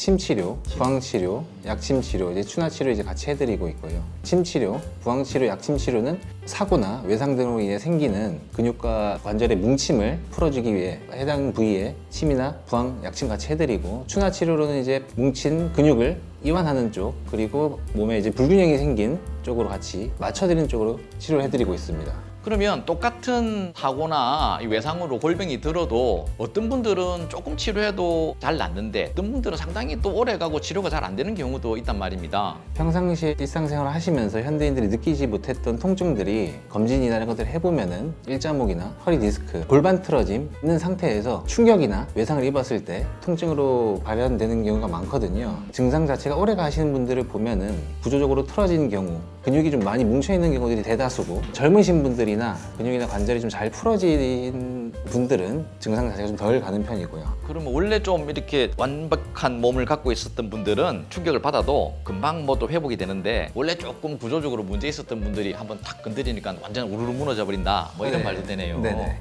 침 치료, 부항 치료, 약침 치료, 이제 추나 치료 이제 같이 해드리고 있고요. 침 치료, 부항 치료, 약침 치료는 사고나 외상 등으로 인해 생기는 근육과 관절의 뭉침을 풀어주기 위해 해당 부위에 침이나 부항, 약침 같이 해드리고 추나 치료로는 이제 뭉친 근육을 이완하는 쪽 그리고 몸에 이제 불균형이 생긴 쪽으로 같이 맞춰드리는 쪽으로 치료를 해드리고 있습니다. 그러면 똑같은 사고나 이 외상으로 골병이 들어도 어떤 분들은 조금 치료해도 잘 낫는데 어떤 분들은 상당히 또 오래 가고 치료가 잘 안 되는 경우도 있단 말입니다. 평상시에 일상생활을 하시면서 현대인들이 느끼지 못했던 통증들이 검진이나 이런 것들을 해보면은 일자목이나 허리 디스크, 골반 틀어짐 있는 상태에서 충격이나 외상을 입었을 때 통증으로 발현되는 경우가 많거든요. 증상 자체가 오래가 하시는 분들을 보면은 구조적으로 틀어진 경우, 근육이 좀 많이 뭉쳐 있는 경우들이 대다수고 젊으신 분 들이나 근육이나 관절이 좀 잘 풀어진 분들은 증상 자체가 좀 덜 가는 편이고요. 그러면 원래 좀 이렇게 완벽한 몸을 갖고 있었던 분들은 충격을 받아도 금방 뭐 또 회복이 되는데 원래 조금 구조적으로 문제 있었던 분들이 한번 탁 건드리니까 완전 우르르 무너져 버린다 뭐 이런 네. 말도 되네요. 네네.